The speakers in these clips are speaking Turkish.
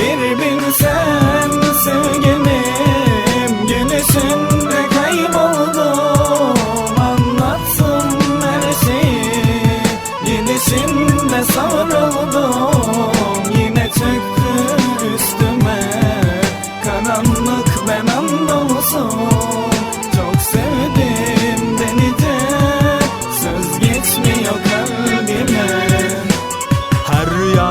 Bir bilsen sevgilim Gülüşünde kayboldum. Anlattım her şeyi Gidişinde savruldum. Yine çöktü üstüme Karanlık ben andolsun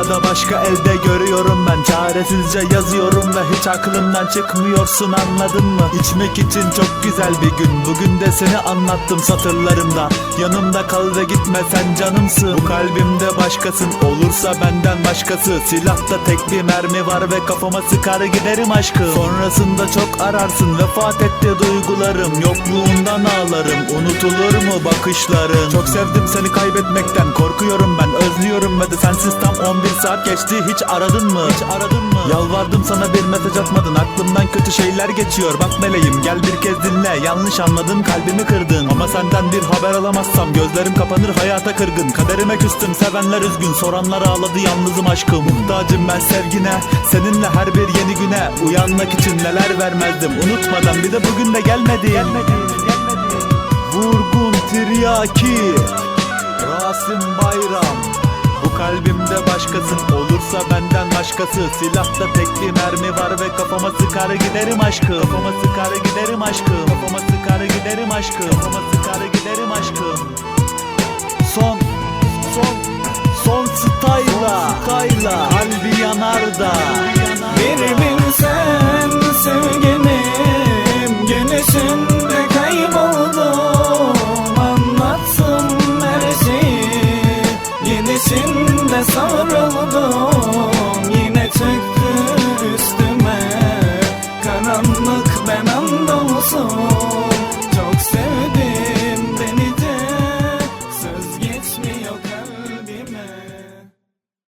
Rüyada başka elde görüyorum ben. Çaresizce yazıyorum ve hiç aklımdan çıkmıyorsun anladın mı? İçmek için çok güzel bir gün. Bugün de seni anlattım satırlarımda. Yanımda kal ve gitme sen canımsın. Bu kalbimde başkasın. Olursa benden başkası. Silahta tek bir mermi var ve kafama sıkar giderim aşkım. Sonrasında çok ararsın. Vefat etti duygularım. Yokluğundan ağlarım. Unutulur mu bakışların? Çok sevdim seni kaybetmekten. Korkuyorum ben. Özlüyorum ve de 11 saat geçti hiç aradın mı? Hiç aradın mı? Yalvardım sana bir mesaj atmadın aklımdan kötü şeyler geçiyor. Bak meleğim gel bir kez dinle yanlış anladın kalbimi kırdın. Ama senden bir haber alamazsam gözlerim kapanır hayata kırgın. Kaderime küstüm sevenler üzgün soranlar ağladı yalnızım aşkım. Muhtacım ben sevgine seninle her bir yeni güne Uyanmak için neler vermezdim. Unutmadan bir de bugün de gelmedi Gelmedi gelmedi. Vurgun tiryaki Rasim Bayram başkası. Silahta tekli mermi var ve kafama sıkar giderim aşkım. Kafama sıkar giderim aşkım. Kafama sıkar giderim aşkım. Kafama sıkar giderim aşkım. Son Son Son style'la Style'la Kalbi yanarda Bir bin sen sevgilim. Gülüşünde kayboldum. Anlatsın her şeyi. Gidişinde savruldum çöktü üstüme. Karanlık ben andolsun.